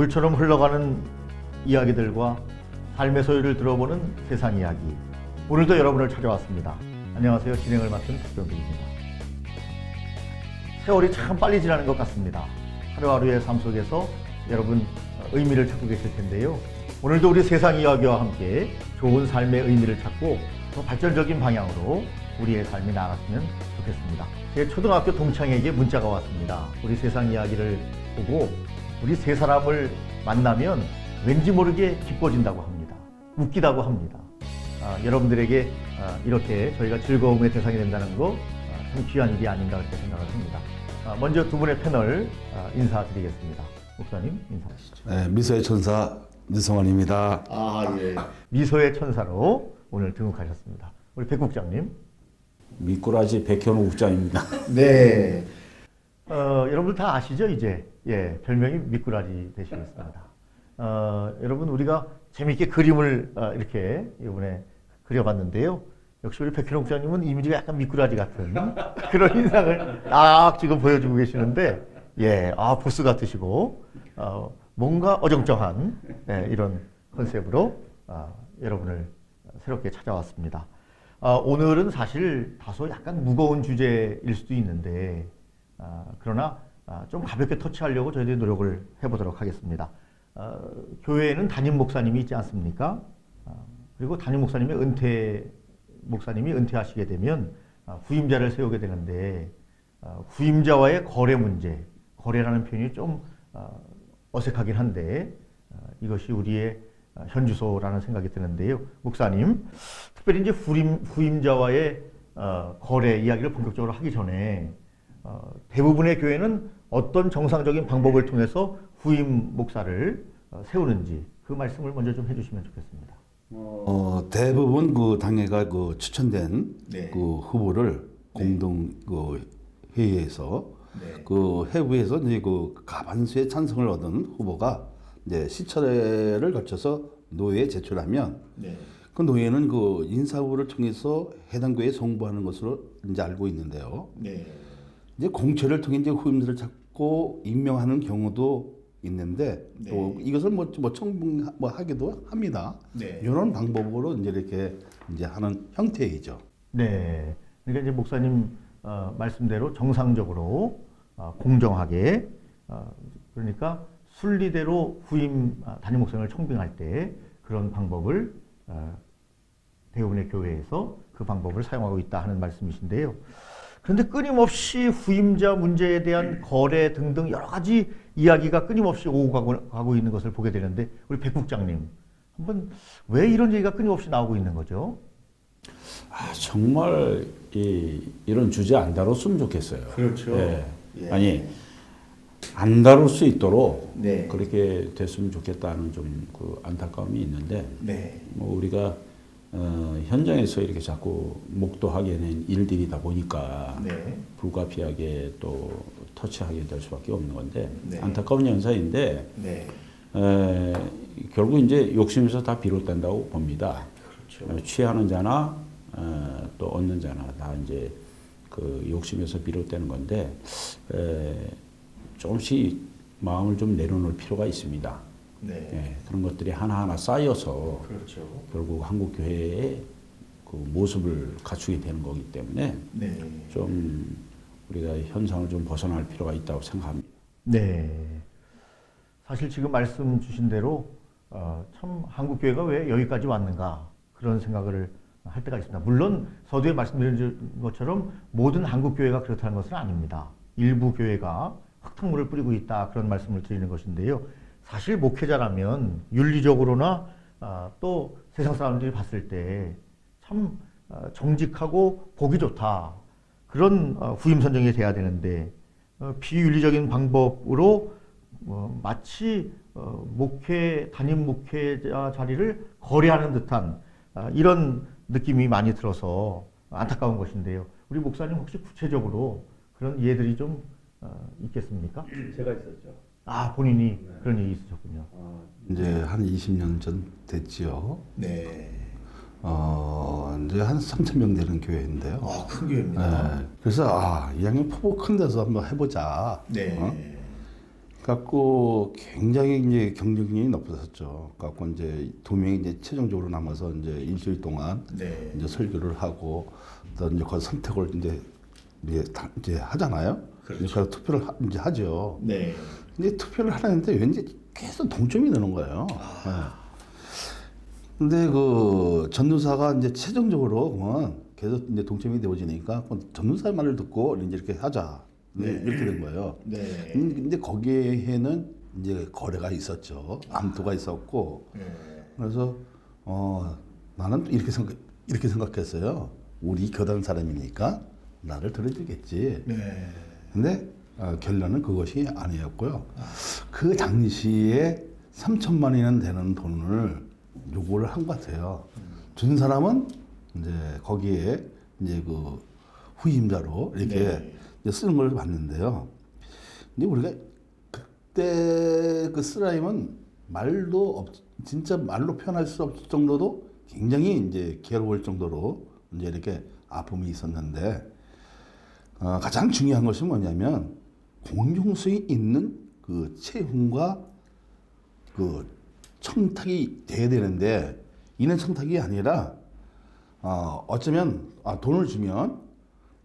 물처럼 흘러가는 이야기들과 삶의 소리를 들어보는 세상 이야기. 오늘도 여러분을 찾아왔습니다. 안녕하세요. 진행을 맡은 박병빈입니다. 세월이 참 빨리 지나는 것 같습니다. 하루하루의 삶 속에서 여러분 의미를 찾고 계실 텐데요. 오늘도 우리 세상 이야기와 함께 좋은 삶의 의미를 찾고 더 발전적인 방향으로 우리의 삶이 나아갔으면 좋겠습니다. 제 초등학교 동창에게 문자가 왔습니다. 우리 세상 이야기를 보고 우리 세 사람을 만나면 왠지 모르게 기뻐진다고 합니다. 웃기다고 합니다. 아, 여러분들에게 아, 이렇게 저희가 즐거움의 대상이 된다는 거 아, 참 귀한 일이 아닌가 그렇게 생각을 합니다. 아, 먼저 두 분의 패널 아, 인사드리겠습니다. 목사님 인사하시죠. 네, 미소의 천사 유성원입니다. 아 예. 미소의 천사로 오늘 등극하셨습니다. 우리 백 국장님. 미꾸라지 백현우 국장입니다. 네. 어, 여러분들 다 아시죠 이제 예 별명이 미꾸라지 되시겠습니다. 어, 여러분 우리가 재미있게 그림을 어, 이렇게 이번에 그려봤는데요. 역시 우리 백현옥 장님은 이미지가 약간 미꾸라지 같은 그런 인상을 딱 지금 보여주고 계시는데 예, 아 보스 같으시고 어, 뭔가 어정쩡한 예, 이런 컨셉으로 아, 여러분을 새롭게 찾아왔습니다. 아, 오늘은 사실 다소 약간 무거운 주제일 수도 있는데 아, 그러나 아, 좀 가볍게 터치하려고 저희들이 노력을 해보도록 하겠습니다. 아, 교회에는 담임 목사님이 있지 않습니까? 아, 그리고 담임 목사님의 은퇴 목사님이 은퇴하시게 되면 아, 후임자를 세우게 되는데 아, 후임자와의 거래 문제, 거래라는 표현이 좀 아, 어색하긴 한데 아, 이것이 우리의 아, 현주소라는 생각이 드는데요. 목사님, 특별히 이제 후임, 후임자와의 어, 거래 이야기를 본격적으로 하기 전에 어, 대부분의 교회는 어떤 정상적인 방법을 통해서 후임 목사를 어, 세우는지 그 말씀을 먼저 좀 해주시면 좋겠습니다. 어, 대부분 그 당회가 그 추천된 네. 그 후보를 공동 그 회의에서 네. 그 회부에서 이제 그 가반수의 찬성을 얻은 후보가 이제 시철회를 거쳐서 노회에 제출하면 네. 그 노회는 그 인사부를 통해서 해당 교회에 송부하는 것으로 이제 알고 있는데요. 네. 이제 공채를 통해 이제 후임들을 찾고 임명하는 경우도 있는데 또 네. 이것을 뭐, 뭐 청분 뭐 하기도 합니다. 네. 이런 방법으로 이제 이렇게 이제 하는 형태이죠. 네. 그러니까 이제 목사님 어, 말씀대로 정상적으로 어, 공정하게 어, 그러니까 순리대로 후임 아, 담임 목사님을 청빙할 때 그런 방법을 어, 대부분의 교회에서 그 방법을 사용하고 있다 하는 말씀이신데요. 그런데 끊임없이 후임자 문제에 대한 거래 등등 여러 가지 이야기가 끊임없이 오고 가고, 가고 있는 것을 보게 되는데 우리 백 국장님 한번 왜 이런 얘기가 끊임없이 나오고 있는 거죠? 아, 정말 이, 이런 주제 안 다뤘으면 좋겠어요. 그렇죠. 예. 예. 아니 안 다룰 수 있도록 네. 그렇게 됐으면 좋겠다는 좀 그 안타까움이 있는데 네. 뭐 우리가 어, 현장에서 이렇게 자꾸 목도하게 된 일들이다 보니까 네. 불가피하게 또 터치하게 될 수밖에 없는 건데 네. 안타까운 현상인데 네. 에, 결국 이제 욕심에서 다 비롯된다고 봅니다. 그렇죠. 어, 취하는 자나 어, 또 얻는 자나 다 이제 그 욕심에서 비롯되는 건데 에, 조금씩 마음을 좀 내려놓을 필요가 있습니다. 네. 예, 그런 것들이 하나하나 쌓여서 그렇죠. 결국 한국 교회의 그 모습을 갖추게 되는 거기 때문에 네. 좀 우리가 현상을 좀 벗어날 필요가 있다고 생각합니다. 네. 사실 지금 말씀 주신 대로 어, 참 한국 교회가 왜 여기까지 왔는가 그런 생각을 할 때가 있습니다. 물론 서두에 말씀드린 것처럼 모든 한국 교회가 그렇다는 것은 아닙니다. 일부 교회가 흙탕물을 뿌리고 있다 그런 말씀을 드리는 것인데요. 사실 목회자라면 윤리적으로나 아, 또 세상 사람들이 봤을 때 참 정직하고 보기 좋다 그런 어, 후임 선정이 돼야 되는데 어, 비윤리적인 방법으로 어, 마치 어, 목회 담임 목회자 자리를 거래하는 듯한 아, 이런 느낌이 많이 들어서 안타까운 것인데요. 우리 목사님 혹시 구체적으로 그런 예들이 좀 어, 있겠습니까? 제가 있었죠. 아 본인이 그런 얘기 있으셨군요. 아, 이제 한 20년 전 됐지요. 네. 어, 이제 한 3천 명 되는 교회인데요. 아 큰 교회입니다. 네. 그래서 아, 이양이 포부 큰 데서 한번 해보자. 네. 어? 갖고 굉장히 이제 경쟁력이 높아졌죠. 갖고 이제 두 명이 이제 최종적으로 남아서 이제 일주일 동안 네. 이제 설교를 하고 또 이제 그 선택을 이제 이제, 다, 이제 하잖아요. 그렇죠. 그래서 투표를 하, 이제 하죠. 네. 근데 투표를 하는데 왠지 계속 동점이 되는 거예요. 예. 근데 그 전두사가 이제 최종적으로 그러면 계속 이제 동점이 되어지니까 그 전두사 말을 듣고 이제 이렇게 하자 네, 이렇게 된 거예요. 네. 음, 근데 거기에는 이제 거래가 있었죠. 암투가 있었고 네. 그래서 어 나는 또 이렇게 생각 이렇게 생각했어요. 우리 교단 사람이니까 나를 들어주겠지. 네. 근데 어, 결론은 그것이 아니었고요. 그 당시에 3천만 원이나 되는 돈을 요구를 한 것 같아요. 준 사람은 이제 거기에 이제 그 후임자로 이렇게 네. 쓰는 걸 봤는데요. 근데 우리가 그때 그 쓰라임은 말도 없, 진짜 말로 표현할 수 없을 정도도 굉장히 이제 괴로울 정도로 이제 이렇게 아픔이 있었는데 어, 가장 중요한 것이 뭐냐면 공정성이 있는 그 채용과 그 청탁이 돼야 되는데 이는 청탁이 아니라 어, 어쩌면 아, 돈을 주면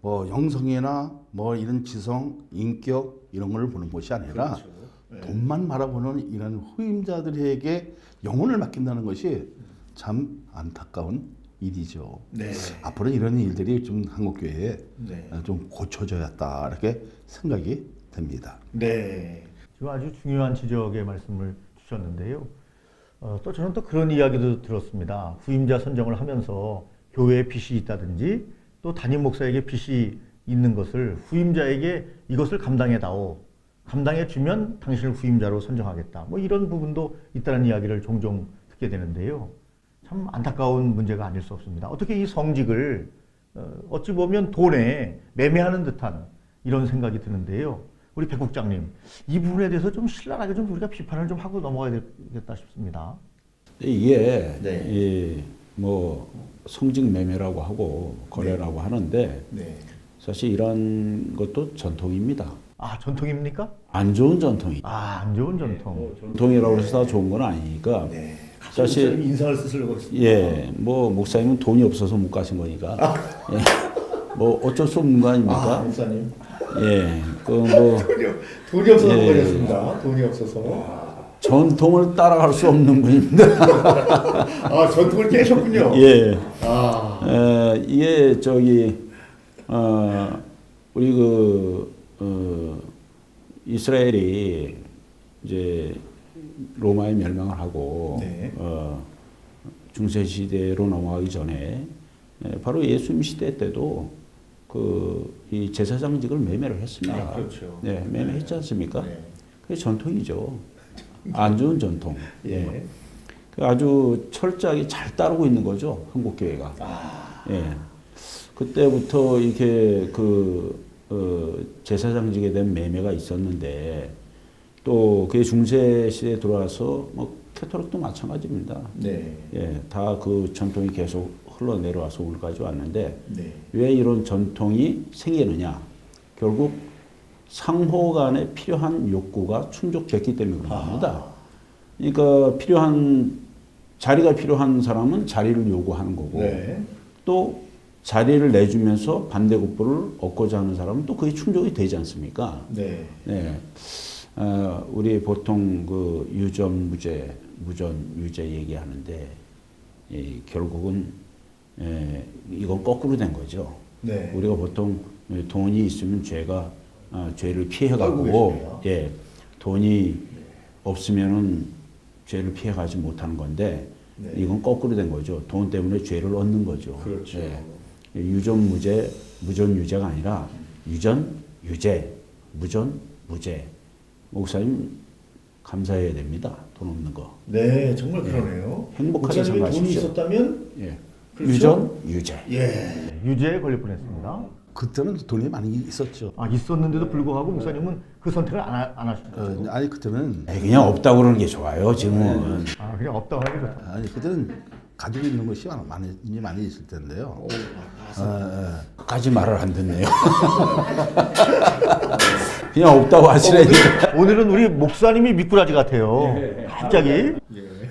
뭐 영성이나 뭐 이런 지성, 인격 이런 걸 보는 것이 아니라 그렇죠. 네. 돈만 바라보는 이런 후임자들에게 영혼을 맡긴다는 것이 참 안타까운 일이죠. 네. 앞으로 이런 일들이 좀 한국 교회에 네. 좀 고쳐져야겠다 이렇게 생각이 됩니다. 네. 지금 아주 중요한 지적의 말씀을 주셨는데요. 어, 또 저는 또 그런 이야기도 들었습니다. 후임자 선정을 하면서 교회에 빚이 있다든지 또 담임 목사에게 빚이 있는 것을 후임자에게 이것을 감당해다오. 감당해 주면 당신을 후임자로 선정하겠다. 뭐 이런 부분도 있다는 이야기를 종종 듣게 되는데요. 참 안타까운 문제가 아닐 수 없습니다. 어떻게 이 성직을 어, 어찌 보면 돈에 매매하는 듯한 이런 생각이 드는데요. 우리 백 국장님 이 부분에 대해서 좀 신랄하게 좀 우리가 비판을 좀 하고 넘어가야 되겠다 싶습니다. 이게 네. 이뭐 성직 매매라고 하고 거래라고 하는데 네. 사실 이런 것도 전통입니다. 아 전통입니까? 안 좋은 전통이. 아안 좋은 전통. 전통이라고 해서 다 좋은 건 아니니까. 네. 사실 쓰시려고 했습니다. 예, 뭐 목사님은 돈이 없어서 못 가신 거니까. 예, 뭐 어쩔 수 없는 거 아닙니까? 목사님 예, 그뭐 돈이, 돈이 없어서 예. 그랬습니다. 돈이 없어서. 전통을 따라갈 수 없는 분입니다. 아 전통을 깨셨군요. 예. 아 에, 이게 저기 어 우리 그 어, 이스라엘이 이제 로마에 멸망을 하고 네. 어, 중세 시대로 넘어가기 전에 에, 바로 예수님 시대 때도 그 이 제사장직을 매매를 했습니다. 아, 그렇죠. 네, 매매했지 않습니까? 네. 그게 전통이죠. 안 좋은 전통. 예. 그 아주 철저하게 잘 따르고 있는 거죠 한국 교회가. 아. 예. 그때부터 이렇게 그 어, 제사장직에 대한 매매가 있었는데 또 그게 중세 시대에 들어와서 뭐 캐토릭도 마찬가지입니다. 네. 예, 다 그 전통이 계속 흘러내려와서 오늘까지 왔는데 네. 왜 이런 전통이 생기느냐? 결국 상호 간에 필요한 욕구가 충족됐기 때문에 그런 겁니다. 그러니까 필요한 자리가 필요한 사람은 자리를 요구하는 거고 네. 또 자리를 내주면서 반대급부를 얻고자 하는 사람은 또 그게 충족이 되지 않습니까? 네. 네. 어, 우리 보통 그 유전 무죄, 무전 유죄 얘기하는데 이 결국은 에, 이건 거꾸로 된 거죠. 네. 우리가 보통 돈이 있으면 죄가 아, 죄를 피해가고. 예 돈이 없으면은 죄를 피해가지 못하는 건데 네. 이건 거꾸로 된 거죠. 돈 때문에 죄를 얻는 거죠. 그렇죠. 예. 유전 무죄 무전 유죄가 아니라 유전 유죄 무전 무죄 목사님 감사해야 됩니다. 돈 없는 거. 네, 정말 그러네요. 행복하게 목사님이 돈이. 있었다면 예. 그렇죠? 유전 유죄. 예. 유죄에 걸릴 뻔했습니다. 그때는 돈이 많이 있었죠. 아 있었는데도 불구하고 목사님은 그 선택을 안, 하- 안 하셨죠. 어, 아니 그때는 에이, 그냥 없다고 그러는 게 좋아요. 지금은. 아 그냥 없다고 게 좋다. 아니 그때는 가지고 있는 것이 많이 많이 있을 텐데요. 예, 예. 까지 말을 안 듣네요. 그냥 없다고 하시라니까. 오늘은 우리 목사님이 미꾸라지 같아요. 갑자기.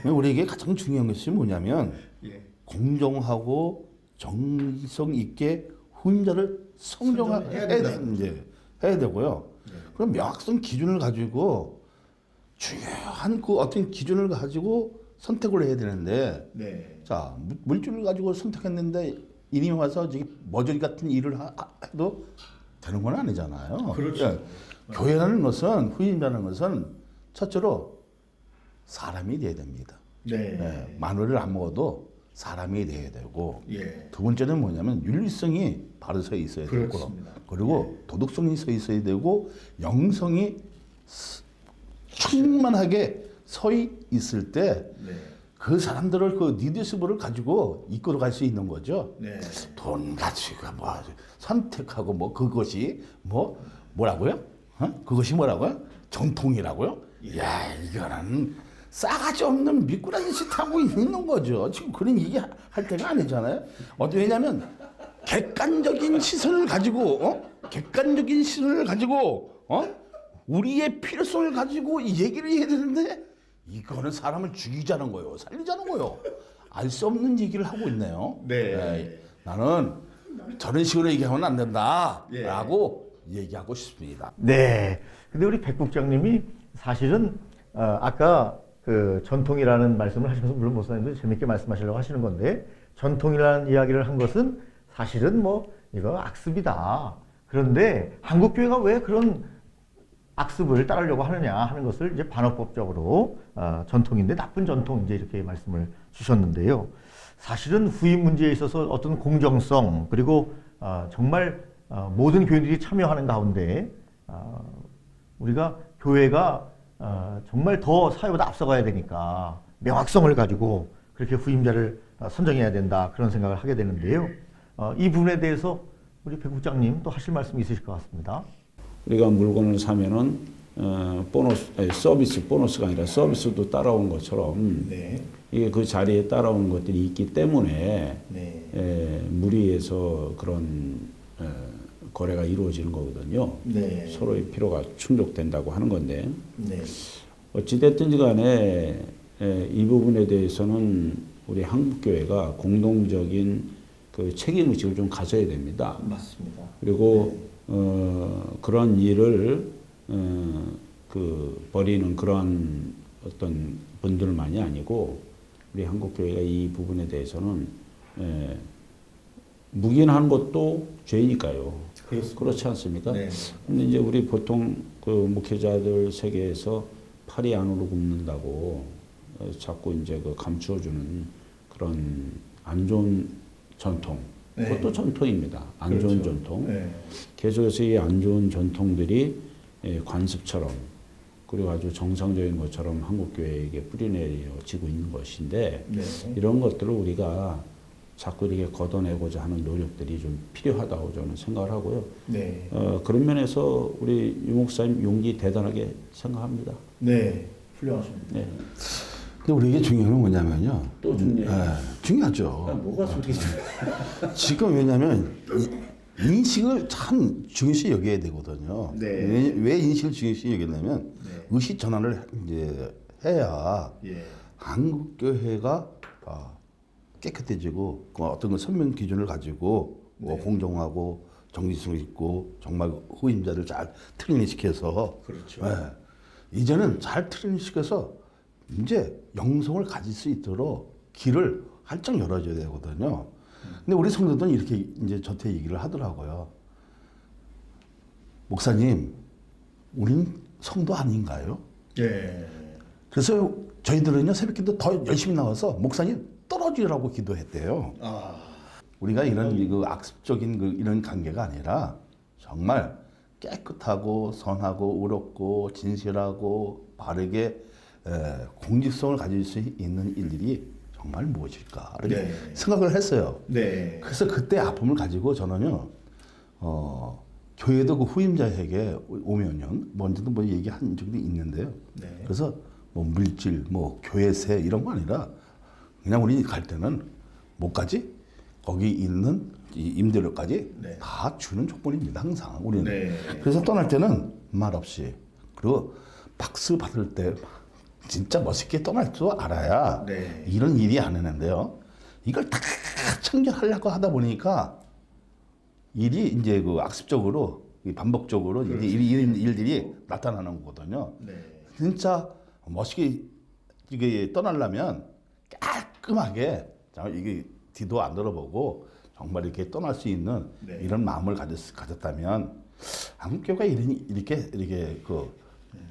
우리에게 가장 중요한 것이 뭐냐면 공정하고 정성 있게 훈자를 성정해야 이제 해야 되고요. 그럼 명확성 기준을 가지고 중요한 그 어떤 기준을 가지고 선택을 해야 되는데 네. 자 물- 물줄을 가지고 선택했는데 이님이 와서 저기 머저리 같은 일을 하, 하- 해도 되는 건 아니잖아요. 그렇죠. 예. 교회라는 것은 후임이라는 것은 첫째로 사람이 돼야 됩니다. 네. 예, 마늘을 안 먹어도 사람이 돼야 되고 예. 두 번째는 뭐냐면 윤리성이 바로 서 있어야 되고. 그리고 도덕성이 서 있어야 되고 영성이 스- 충만하게 서 있을 때그 네. 사람들을 그 리더십을 가지고 이끌어 갈 수 있는 거죠. 네. 돈 가치가 뭐 선택하고 뭐 그것이 뭐 뭐라고요? 어? 그것이 뭐라고요? 전통이라고요? 야 이거는 싸가지 없는 미꾸라지 짓 하고 있는 거죠. 지금 그런 얘기 하- 할 때가 아니잖아요. 어디 왜냐면 객관적인 시선을 가지고 어? 객관적인 시선을 가지고 어? 우리의 필요성을 가지고 이 얘기를 해야 되는데 이거는 사람을 죽이자는 거예요. 살리자는 거예요. 알 수 없는 얘기를 하고 있네요. 네. 나는 저런 식으로 얘기하면 안 예. 된다라고 얘기하고 싶습니다. 네. 근데 우리 백 국장님이 사실은 어, 아까 그 전통이라는 말씀을 하시면서 물론 목사님도 재밌게 말씀하시려고 하시는 건데 전통이라는 이야기를 한 것은 사실은 뭐 이거 악습이다. 그런데 한국 교회가 왜 그런 악습을 따르려고 하느냐 하는 것을 이제 반어법적으로 어, 전통인데 나쁜 전통 이제 이렇게 말씀을 주셨는데요. 사실은 후임 문제에 있어서 어떤 공정성 그리고 어, 정말 어, 모든 교인들이 참여하는 가운데 어, 우리가 교회가 어, 정말 더 사회보다 앞서가야 되니까 명확성을 가지고 그렇게 후임자를 어, 선정해야 된다 그런 생각을 하게 되는데요. 어, 이 부분에 대해서 우리 배 국장님 또 하실 말씀이 있으실 것 같습니다. 우리가 물건을 사면은 어, 보너스 아니, 서비스 보너스가 아니라 서비스도 따라온 것처럼 네, 이게 그 자리에 따라온 것들이 있기 때문에 네, 에, 무리해서 그런 에, 거래가 이루어지는 거거든요. 네, 서로의 필요가 충족된다고 하는 건데 네, 어찌됐든지 간에 에, 이 부분에 대해서는 우리 한국교회가 공동적인 그 책임 의식을 좀 가져야 됩니다. 맞습니다. 그리고 어, 그런 일을 어, 그 벌이는 그런 어떤 분들만이 아니고 우리 한국 교회가 이 부분에 대해서는 에, 묵인하는 것도 죄니까요. 그렇습니다. 그렇지 않습니까? 네. 근데 이제 우리 보통 그 목회자들 세계에서 팔이 안으로 굽는다고 어, 자꾸 이제 그 감추어주는 그런 안 좋은 전통. 네. 그것도 전통입니다. 안 좋은 그렇죠. 전통. 네. 계속해서 이 안 좋은 전통들이 예, 관습처럼 그리고 아주 정상적인 것처럼 한국 교회에게 뿌리내려지고 있는 것인데 네. 이런 것들을 우리가 자꾸 이렇게 걷어내고자 하는 노력들이 좀 필요하다고 저는 생각을 하고요. 네. 어, 그런 면에서 우리 유 목사님 용기 대단하게 생각합니다. 네. 훌륭하십니다. 네. 근데 우리에게 중요한 건 뭐냐면요. 또 중요해요. 예, 중요하죠. 뭐가 솔직히 지금 왜냐면 이- 인식을 참 중요시 여겨야 되거든요. 네. 왜, 왜 인식을 중요시 여기냐면 네. 의식 전환을 이제 해야 예. 한국 교회가 아, 깨끗해지고 그 어떤 그 선명 기준을 가지고 뭐 공정하고 정기성 있고 정말 후임자를 잘 트레이닝시켜서 그렇죠. 예. 이제는 잘 트레이닝시켜서 이제 영성을 가질 수 있도록 길을 활짝 열어줘야 되거든요. 근데 우리 성도들은 이렇게 이제 저한테 얘기를 하더라고요. 목사님, 우린 성도 아닌가요? 예. 그래서 저희들은요 새벽 기도 더 열심히 나와서 목사님 떨어지라고 기도했대요. 아. 우리가 이런 그 악습적인 그 이런 관계가 아니라 정말 깨끗하고 선하고 의롭고 진실하고 바르게 에, 공직성을 가질 수 있는 일들이 정말 무엇일까 이렇게 네. 생각을 했어요. 네. 그래서 그때 아픔을 가지고 저는요, 어, 교회도 그 후임자에게 오면요, 먼저도 뭐 얘기한 적이 있는데요. 네. 그래서 뭐 물질, 뭐 교회세 이런 거 아니라 그냥 우리 갈 때는 못가지 거기 있는 이 임대료까지 네. 다 주는 조건입니다. 항상 우리는. 네. 그래서 떠날 때는 말 없이 그리고 박수 받을 때 진짜 멋있게 떠날 줄 알아야 네. 이런 일이 안 하는데요. 이걸 다 참견하려고 하다 보니까 일이 이제 그 악습적으로 이 반복적으로 이게 일, 일, 일 들이 나타나는 거거든요. 네. 진짜 멋있게 이게 떠나려면 깔끔하게 자, 이게 뒤도 안 들어보고 정말 이렇게 떠날 수 있는 네. 이런 마음을 가졌, 가졌다면 한국교가 이런 이렇게 이렇게 그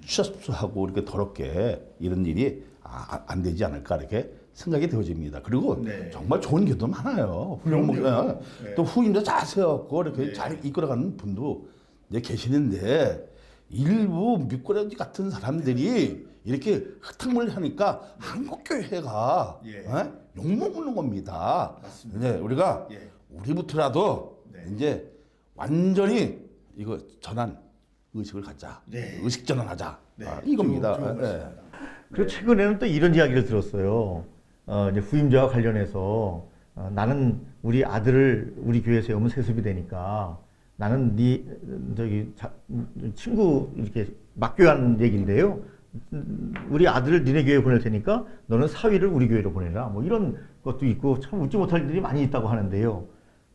추잡수하고 이렇게 더럽게 이런 일이 아, 아- 안 되지 않을까 이렇게 생각이 되어집니다. 그리고 네. 정말 좋은 교도 많아요. 훌륭한 네. 또 후임도 잘 세웠고 이렇게 네. 잘 이끌어가는 분도 이제 계시는데 일부 미꾸라지 같은 사람들이 이렇게 흙탕물 하니까 한국교회가 예. 어? 욕먹는 겁니다. 맞습니다. 이제 우리가 예. 우리부터라도 네. 이제 완전히 이거 전환 의식을 갖자. 네. 의식 전환하자. 네. 아, 이겁니다. 좋은- 좋은 예. 그리고 최근에는 또 이런 이야기를 들었어요. 어, 이제 후임자와 관련해서 어, 나는 우리 아들을 우리 교회에 세우면 세습이 되니까 나는 네 저기 자, 친구 이렇게 막교한 얘기인데요. 음, 우리 아들을 니네 교회에 보낼 테니까 너는 사위를 우리 교회로 보내라. 뭐 이런 것도 있고 참 웃지 못할 일이 많이 있다고 하는데요.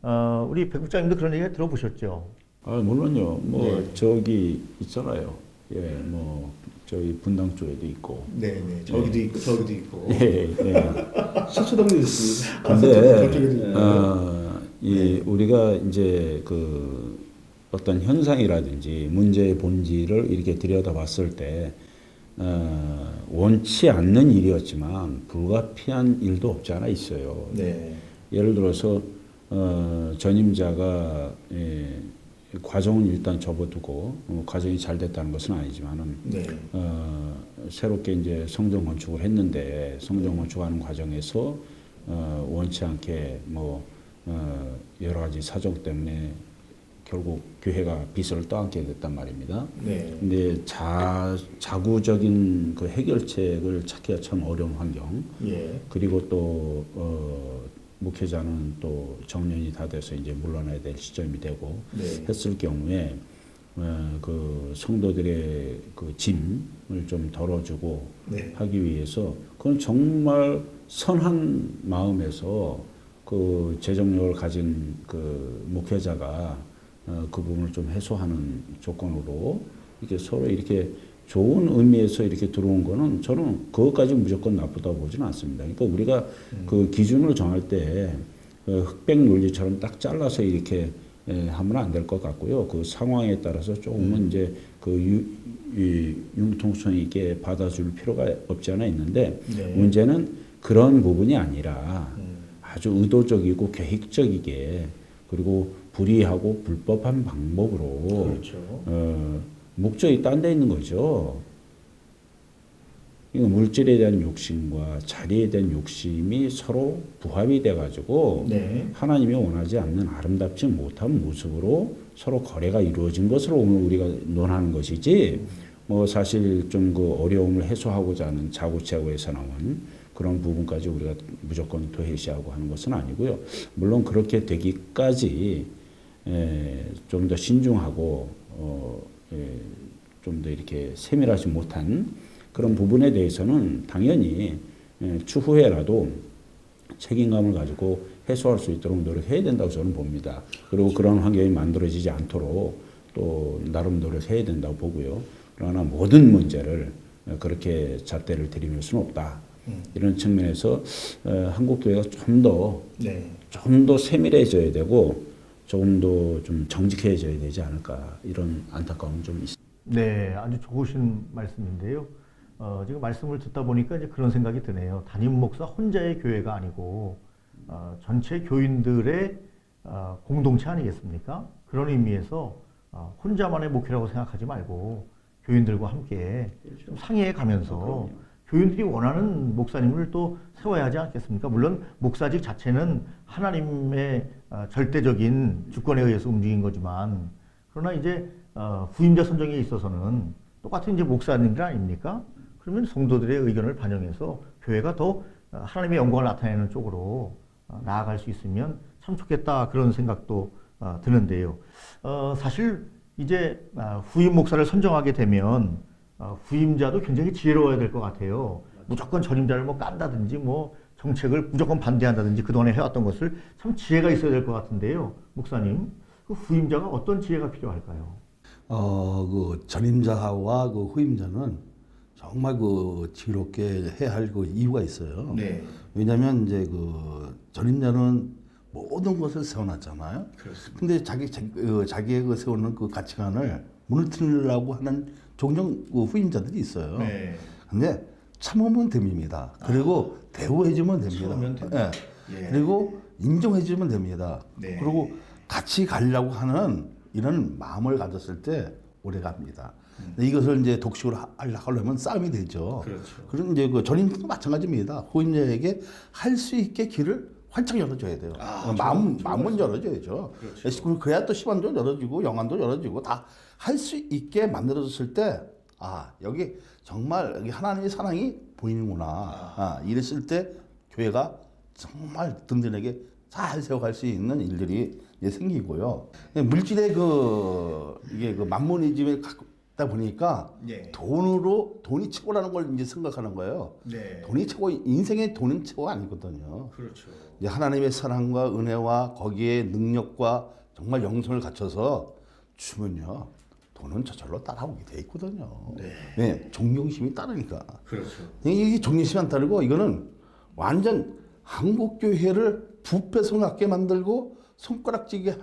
어, 우리 백 국장님도 그런 얘기 들어보셨죠? 아 물론요. 뭐 네. 저기 있잖아요. 예, 뭐 저희 분당 쪽에도 있고. 네, 네. 저기도 있고 저기도 있고. 예, 예. 서초동도 있습니다. 근데 저쪽에도. 어, 이 우리가 이제 그 어떤 현상이라든지 문제의 본질을 이렇게 들여다봤을 때 어, 원치 않는 일이었지만 불가피한 일도 없지 않아 있어요. 네. 예를 들어서 어, 전임자가 예, 과정은 일단 접어두고 어, 과정이 잘 됐다는 것은 아니지만은 네. 어, 새롭게 이제 성전 건축을 했는데 성전 건축하는 과정에서 어, 원치 않게 뭐 어, 여러 가지 사정 때문에 결국 교회가 빚을 떠안게 됐단 말입니다. 네. 근데 자 자구적인 그 해결책을 찾기가 참 어려운 환경. 예. 그리고 또 어, 목회자는 또 정년이 다 돼서 이제 물러나야 될 시점이 되고 네. 했을 경우에 어, 그 성도들의 그 짐을 좀 덜어주고 네. 하기 위해서 그건 정말 선한 마음에서 그 재정력을 가진 그 목회자가 어, 그 부분을 좀 해소하는 조건으로 이렇게 서로 이렇게 좋은 의미에서 이렇게 들어온 거는 저는 그것까지 무조건 나쁘다고 보지는 않습니다. 그러니까 우리가 그 기준을 정할 때그 흑백 논리처럼 딱 잘라서 이렇게 에, 하면 안 될 것 같고요. 그 상황에 따라서 조금은 이제 그 유, 이, 융통성 있게 받아줄 필요가 없지 않아 있는데 네. 문제는 그런 부분이 아니라 음. 아주 의도적이고 계획적이게 그리고 불의하고 불법한 방법으로 그렇죠. 어, 목적이 딴 데 있는 거죠. 이거 물질에 대한 욕심과 자리에 대한 욕심이 서로 부합이 돼가지고 네. 하나님이 원하지 않는 아름답지 못한 모습으로 서로 거래가 이루어진 것으로 오늘 우리가 논하는 것이지 뭐 사실 좀 그 어려움을 해소하고자 하는 자구체고에서 나온 그런 부분까지 우리가 무조건 도외시하고 하는 것은 아니고요. 물론 그렇게 되기까지 좀 더 신중하고 어, 좀 더 이렇게 세밀하지 못한 그런 부분에 대해서는 당연히 예, 추후에라도 책임감을 가지고 해소할 수 있도록 노력해야 된다고 저는 봅니다. 그리고 그런 환경이 만들어지지 않도록 또 나름 노력해야 된다고 보고요. 그러나 모든 문제를 그렇게 잣대를 들이밀 수는 없다. 이런 측면에서 어, 한국 교회가 좀더 네. 좀더 세밀해져야 되고 조금 더 좀 정직해져야 되지 않을까 이런 안타까움은 좀 있습니다. 네, 아주 좋으신 말씀인데요. 어, 지금 말씀을 듣다 보니까 이제 그런 생각이 드네요. 담임 목사 혼자의 교회가 아니고 어, 전체 교인들의 어, 공동체 아니겠습니까? 그런 의미에서 어, 혼자만의 목회라고 생각하지 말고 교인들과 함께 좀 상의해 가면서 교인들이 원하는 목사님을 또 세워야 하지 않겠습니까? 물론 목사직 자체는 하나님의 어, 절대적인 주권에 의해서 움직인 거지만 그러나 이제 어, 후임자 선정에 있어서는 똑같은 이제 목사님들 아닙니까? 그러면 성도들의 의견을 반영해서 교회가 더 어, 하나님의 영광을 나타내는 쪽으로 어, 나아갈 수 있으면 참 좋겠다 그런 생각도 어, 드는데요. 어, 사실 이제 아, 후임 목사를 선정하게 되면 어, 후임자도 굉장히 지혜로워야 될 것 같아요. 무조건 전임자를 뭐 깐다든지 뭐 정책을 무조건 반대한다든지 그동안에 해왔던 것을 참 지혜가 있어야 될 것 같은데요. 목사님, 그 후임자가 어떤 지혜가 필요할까요? 어, 그 전임자와 그 후임자는 정말 그 지혜롭게 해야 할 그 이유가 있어요. 네. 왜냐하면 이제 그 전임자는 모든 것을 세워놨잖아요. 그렇습니다. 근데 자기 자, 어, 자기의 그 세우는 그 가치관을 무너뜨리려고 하는 종종 그 후임자들이 있어요. 네. 근데 참으면 됩니다. 그리고 대우해주면 됩니다. 됩니다. 예. 예. 그리고 인정해주면 됩니다. 네. 그리고 같이 가려고 하는 이런 마음을 가졌을 때 오래 갑니다. 근데 이것을 이제 독식으로 하- 하려면 싸움이 되죠. 음. 그렇죠. 그런 이제 그 전임도 마찬가지입니다. 후임자에게 할 수 있게 길을 활짝 열어줘야 돼요. 아, 마음 좋은- 좋은 마음은 열어줘야죠. 그렇죠. 그래야 또 시간도 열어지고 영안도 열어지고 다 할 수 있게 만들어졌을 때 아 여기 정말 여기 하나님의 사랑이 보이는구나. 아, 이랬을 때 교회가 정말 든든하게 잘 세워갈 수 있는 일들이 생기고요. 물질의 그 이게 그 만문이즘에 갖 다 보니까 네. 돈으로 돈이 최고라는 걸 이제 생각하는 거예요. 네. 돈이 최고 인생의 돈은 최고가 아니거든요. 그렇죠. 이제 하나님의 사랑과 은혜와 거기에 능력과 정말 영성을 갖춰서 주면요. 돈은 저절로 따라오게 돼 있거든요. 네. 존경심이 따르니까. 그렇죠. 이게 존경심이 안 따르고 이거는 완전 한국 교회를 부패성하게 만들고 손가락질게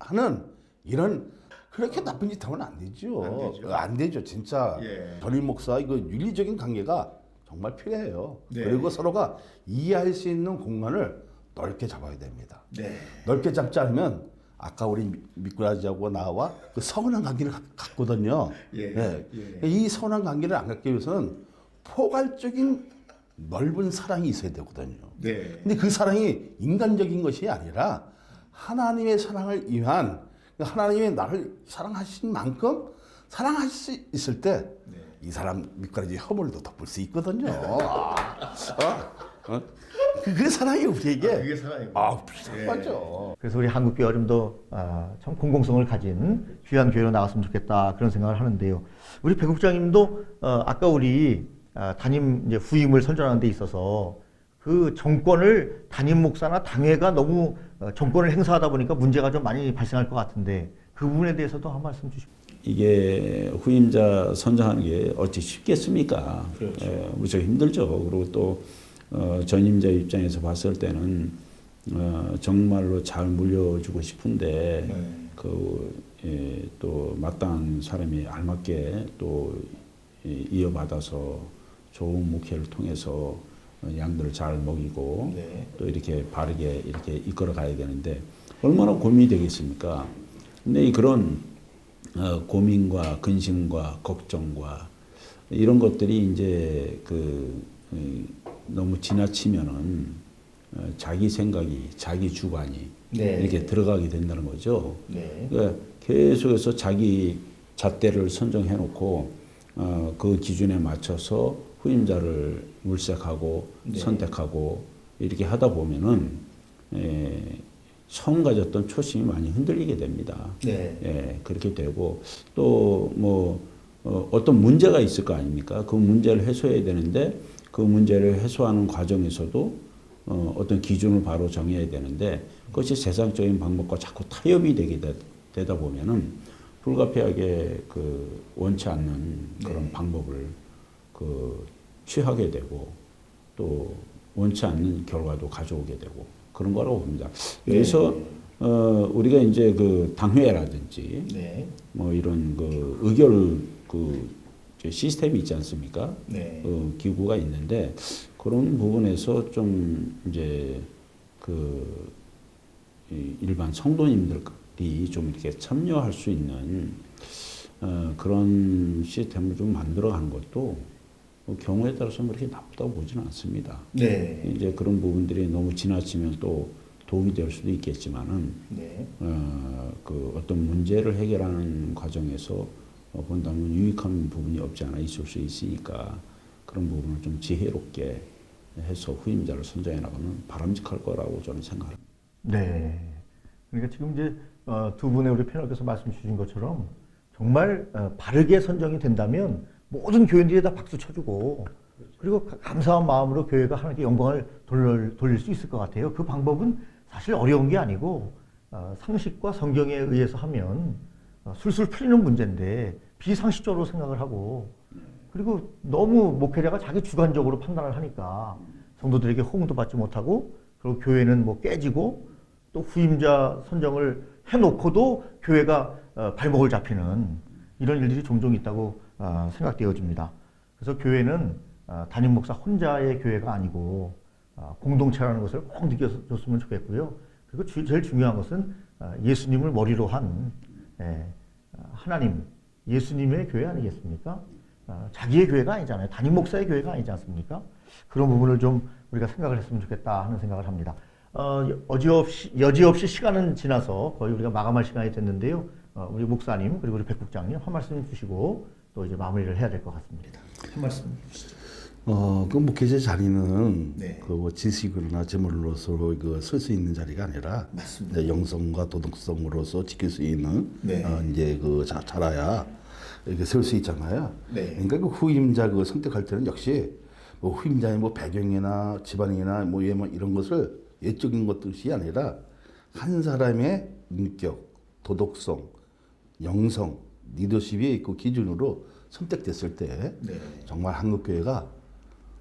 하는 이런 그렇게 나쁜 짓 하면 안 되죠. 안 되죠. 안 되죠, 진짜. 예. 전임 목사 이거 윤리적인 관계가 정말 필요해요. 네. 그리고 서로가 이해할 수 있는 공간을 넓게 잡아야 됩니다. 네. 넓게 잡지 않으면 아까 우리 미- 미꾸라지하고 나와 그 서운한 관계를 갖- 갖거든요. 예. 네. 예. 이 서운한 관계를 안 갖기 위해서는 포괄적인 넓은 사랑이 있어야 되거든요. 네. 근데 그 사랑이 인간적인 것이 아니라 하나님의 사랑을 위한 하나님의 나를 사랑하신 만큼 사랑할 수 있을 때이 네. 사람 밑가지 허물도 덮을 수 있거든요. 아, 어? 어? 그, 그 사랑이 우리에게 아, 그게 사랑이군요. 아, 예. 거죠. 그래서 우리 한국 교회가 좀더참 공공성을 가진 귀한 교회로 나왔으면 좋겠다 그런 생각을 하는데요. 우리 배 국장님도 어, 아까 우리 아, 담임 이제 후임을 선정하는 데 있어서 그 정권을 담임 목사나 당회가 너무 어, 정권을 행사하다 보니까 문제가 좀 많이 발생할 것 같은데 그 부분에 대해서도 한 말씀 주시죠. 이게 후임자 선정하는 게 어찌 쉽겠습니까? 그렇죠. 예, 무척 힘들죠. 그리고 또 어, 전임자 입장에서 봤을 때는 어, 정말로 잘 물려주고 싶은데 네. 그, 예, 또 마땅한 사람이 알맞게 또 이- 이어받아서 좋은 목회를 통해서 어, 양들을 잘 먹이고 네. 또 이렇게 바르게 이렇게 이끌어 가야 되는데 얼마나 고민이 되겠습니까? 근데 이 그런 어, 고민과 근심과 걱정과 이런 것들이 이제 그 이, 너무 지나치면은 어, 자기 생각이 자기 주관이 네. 이렇게 들어가게 된다는 거죠. 네. 그러니까 계속해서 자기 잣대를 선정해 놓고 어, 그 기준에 맞춰서 후임자를 물색하고 네. 선택하고 이렇게 하다 보면은 에, 처음 가졌던 초심이 많이 흔들리게 됩니다. 네. 예, 그렇게 되고 또뭐 어, 어떤 문제가 있을 거 아닙니까? 그 문제를 해소해야 되는데 그 문제를 해소하는 과정에서도 어, 어떤 기준을 바로 정해야 되는데 그것이 세상적인 방법과 자꾸 타협이 되게 되, 되다 보면은 불가피하게 그 원치 않는 그런 네. 방법을 그 취하게 되고 또 원치 않는 결과도 가져오게 되고 그런 거라고 봅니다. 그래서 어, 우리가 이제 그 당회라든지 네. 뭐 이런 그 의결 그 시스템이 있지 않습니까? 네. 그 기구가 있는데 그런 부분에서 좀 이제 그이 일반 성도님들이 좀 이렇게 참여할 수 있는 어, 그런 시스템을 좀 만들어가는 것도 뭐 경우에 따라서 뭐 그렇게 나쁘다고 보지는 않습니다. 네. 이제 그런 부분들이 너무 지나치면 또 도움이 될 수도 있겠지만은 네. 어, 그 어떤 문제를 해결하는 과정에서 어, 본다면 유익한 부분이 없지 않아 있을 수 있으니까 그런 부분을 좀 지혜롭게 해서 후임자를 선정해 나가면 바람직할 거라고 저는 생각합니다. 네. 그러니까 지금 이제 어, 두 분의 우리 패널께서 말씀 주신 것처럼 정말 어, 바르게 선정이 된다면 모든 교인들이 다 박수 쳐주고 그리고 가- 감사한 마음으로 교회가 하나님께 영광을 돌릴, 돌릴 수 있을 것 같아요. 그 방법은 사실 어려운 게 아니고 어, 상식과 성경에 의해서 하면 어, 술술 풀리는 문제인데 비상식적으로 생각을 하고 그리고 너무 목회자가 자기 주관적으로 판단을 하니까 성도들에게 호응도 받지 못하고 그리고 교회는 뭐 깨지고 또 후임자 선정을 해놓고도 교회가 어, 발목을 잡히는 이런 일들이 종종 있다고 어, 생각되어집니다. 그래서 교회는 어, 담임 목사 혼자의 교회가 아니고 어, 공동체라는 것을 꼭 느껴줬으면 좋겠고요. 그리고 주- 제일 중요한 것은 어, 예수님을 머리로 한 예, 어, 하나님, 예수님의 교회 아니겠습니까? 어, 자기의 교회가 아니잖아요. 담임 목사의 교회가 아니지 않습니까? 그런 부분을 좀 우리가 생각을 했으면 좋겠다 하는 생각을 합니다. 어, 여지없이, 여지없이 시간은 지나서 거의 우리가 마감할 시간이 됐는데요. 어, 우리 목사님 그리고 우리 백 국장님 한 말씀 주시고 또 이제 마무리를 해야 될 것 같습니다. 한 말씀 주시죠. 어, 그 목회자 자리는 네. 그뭐 지식으로나 재물로서 그설 수 있는 자리가 아니라 맞습니다. 이제 영성과 도덕성으로서 지킬 수 있는 네. 어, 이제 그 자, 자라야 이렇게 설수 있잖아요. 네. 그러니까 그 후임자 그 선택할 때는 역시 뭐 후임자의 뭐 배경이나 집안이나 뭐 예, 뭐 이런 것을 예적인 것들이 아니라 한 사람의 인격, 도덕성, 영성, 리더십이 그 기준으로 선택됐을 때 네. 정말 한국 교회가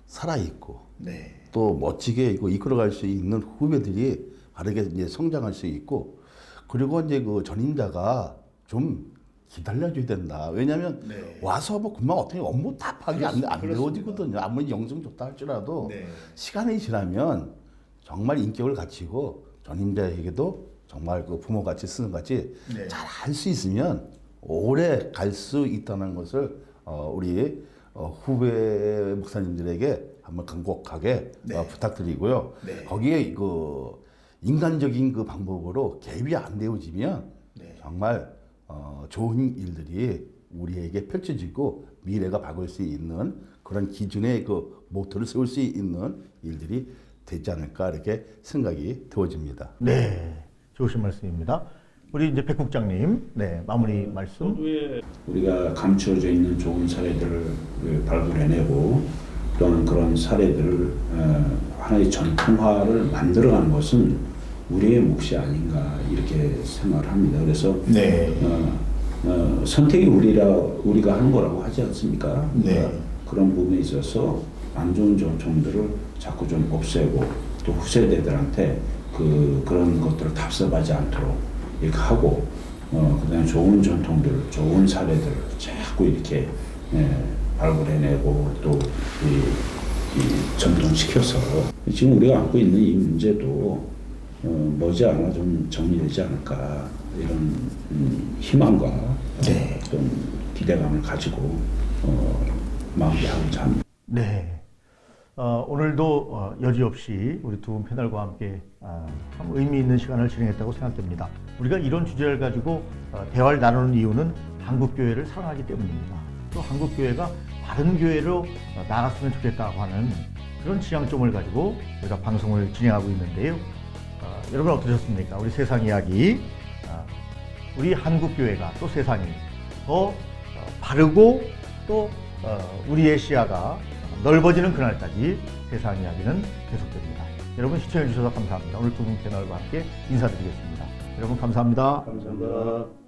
살아 있고 네. 또 멋지게 이거 이끌어갈 수 있는 후배들이 바르게 이제 성장할 수 있고 그리고 이제 그 전임자가 좀 기다려줘야 된다. 왜냐하면 네. 와서 뭐 금방 어떻게 업무 다 파악이 안, 안. 되어지거든요. 아무리 영성 좋다 할지라도 네. 시간이 지나면 정말 인격을 갖추고 전임자에게도 정말 그 부모같이 스승같이 네. 잘할 수 있으면 오래 갈 수 있다는 것을 어, 우리 어, 후배 목사님들에게 한번 간곡하게 네. 어, 부탁드리고요. 네. 거기에 그 인간적인 그 방법으로 개입이 안 되어지면 네. 정말 어, 좋은 일들이 우리에게 펼쳐지고 미래가 밝을 수 있는 그런 기준의 그 모토를 세울 수 있는 일들이 되지 않을까 이렇게 생각이 되어집니다. 네, 좋으신 말씀입니다. 우리 이제 백 국장님, 네 마무리 말씀. 우리가 감추어져 있는 좋은 사례들을 그 발굴해내고 또는 그런 사례들을 어, 하나의 전통화를 만들어가는 것은 우리의 몫이 아닌가 이렇게 생각을 합니다. 그래서 네. 어, 어, 선택이 우리라 우리가 하는 거라고 하지 않습니까? 네. 그러니까 그런 부분에 있어서 안 좋은 전통들을 자꾸 좀 없애고 또 후세대들한테 그 그런 것들을 답습하지 않도록 이렇게 하고 어, 그다음에 좋은 전통들, 좋은 사례들을 자꾸 이렇게 예, 발굴해내고 또 이, 이 전통시켜서 지금 우리가 안고 있는 이 문제도 어, 머지않아 좀 정리되지 않을까 이런 음, 희망과 네. 어떤 기대감을 가지고 어, 마무리하고자 합니다. 네. 어, 오늘도 어, 여지없이 우리 두 분 패널과 함께 아, 참 의미 있는 시간을 진행했다고 생각됩니다. 우리가 이런 주제를 가지고 어, 대화를 나누는 이유는 한국 교회를 사랑하기 때문입니다. 또 한국 교회가 다른 교회로 어, 나갔으면 좋겠다고 하는 그런 지향점을 가지고 우리가 방송을 진행하고 있는데요. 어, 여러분 어떠셨습니까? 우리 세상 이야기, 아, 우리 한국 교회가 또 세상이 더 어, 바르고 또 어, 우리의 시야가 넓어지는 그날까지 세상 이야기는 계속됩니다. 여러분 시청해 주셔서 감사합니다. 오늘 두분 패널과 함께 인사드리겠습니다. 여러분 감사합니다. 감사합니다.